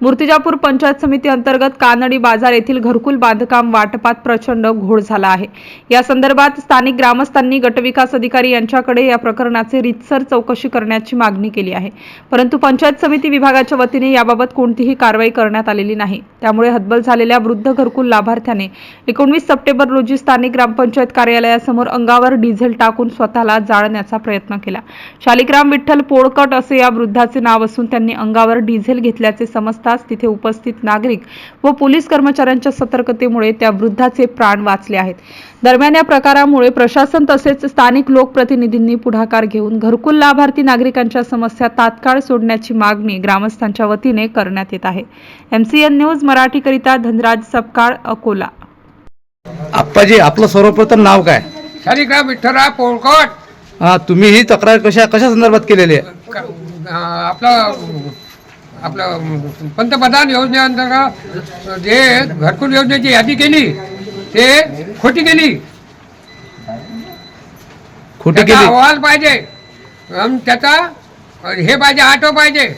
मूर्तिजापूर पंचायत समिती अंतर्गत कानडी बाजार येथील घरकुल बांधकाम वाटपात प्रचंड घोळ झाला आहे. या संदर्भात स्थानिक ग्रामस्थांनी गटविकास अधिकारी यांच्याकडे या प्रकरणाचे रितसर चौकशी करण्याची मागणी केली आहे. परंतु पंचायत समिती विभागाच्या वतीने याबाबत कोणतीही कारवाई करण्यात आलेली नाही. त्यामुळे हतबल झालेल्या वृद्ध घरकुल लाभार्थ्याने एकोणवीस सप्टेंबर रोजी स्थानिक ग्रामपंचायत कार्यालयासमोर अंगावर डिझेल टाकून स्वतःला जाळण्याचा प्रयत्न केला. शालिग्राम विठ्ठल पोळकट असे या वृद्धाचे नाव असून त्यांनी अंगावर डिझेल घेतल्याचे समजताच तिथे उपस्थित नागरिक व पोलीस कर्मचाऱ्यांच्या सतर्कतेमुळे त्या वृद्धाचे प्राण वाचले आहेत. दरम्यान या प्रकारामुळे प्रशासन तसेच स्थानिक लोकप्रतिनिधींनी पुढाकार घेऊन घरकुल लाभार्थी नागरिकांच्या समस्या तात्काळ सोडण्याची मागणी ग्रामस्थांच्या वतीने करण्यात येत आहे. एमसीएन न्यूज मराठीकरिता धनराज सपकाळ अकोला. आप्पाजी आपलं सर्वप्रथम नाव काय? विठ्ठलराव पोळकट हा तुम्ही ही तक्रार कशा कशा संदर्भात केलेली आहे? आपलं आपलं पंतप्रधान योजनेअंतर्गत जे घरकुल योजनेची यादी केली ते खोटी केली. खोटी त्याचा केली? अहवाल पाहिजे. अन त्याचा हे पाहिजे आठव पाहिजे.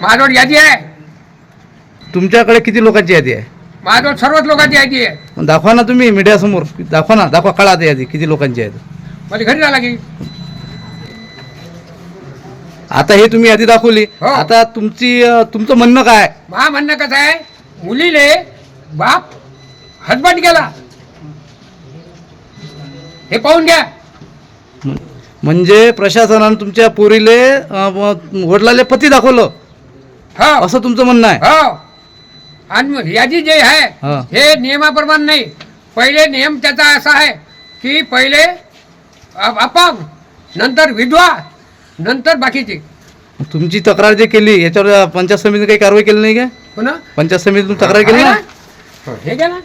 माझ्यावर यादी आहे. तुमच्याकडे किती लोकांची यादी आहे? माझ्यावर सर्वच लोकांची यादी आहे. दाखवा ना तुम्ही मीडियासमोर. दाखवा ना दाखवा कळा आता यादी किती लोकांची आहे मला घरी जा लागेल. आता हे तुम्ही यादी दाखवली. हो. आता तुमची अं, तुमचं म्हणणं काय? मा म्हणणं कसं आहे? मुलीले बाप हजबंड गेला हे पाहून घ्या. म्हण- म्हणजे प्रशासनानं तुमच्या पोरीले अं, व- वडिलाले पती दाखवलं. हो. असं तुमचं म्हणणं आहे? हो. आणि मग यादी जे हा. आहे हे. नियमाप्रमाणे नाही. पहिले नियम त्याचा असा आहे की पहिले अ- अपंग नंतर विधवा नंतर बाकीचे. तुमची तक्रार जे केली याच्यावर पंचायत समितीने काही कारवाई केली नाही का? पंचायत समितीतून तक्रार केली ना? हो, हे घ्या ना.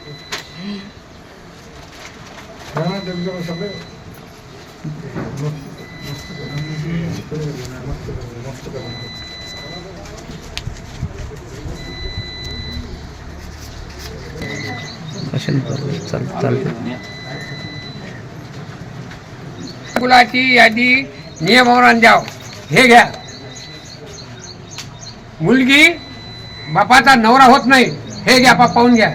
चाल चालते मुलाची यादी नियमावर द्याव. हे घ्या. मुलगी बापाचा नवरा होत नाही हे घ्या बाप पाहून घ्या.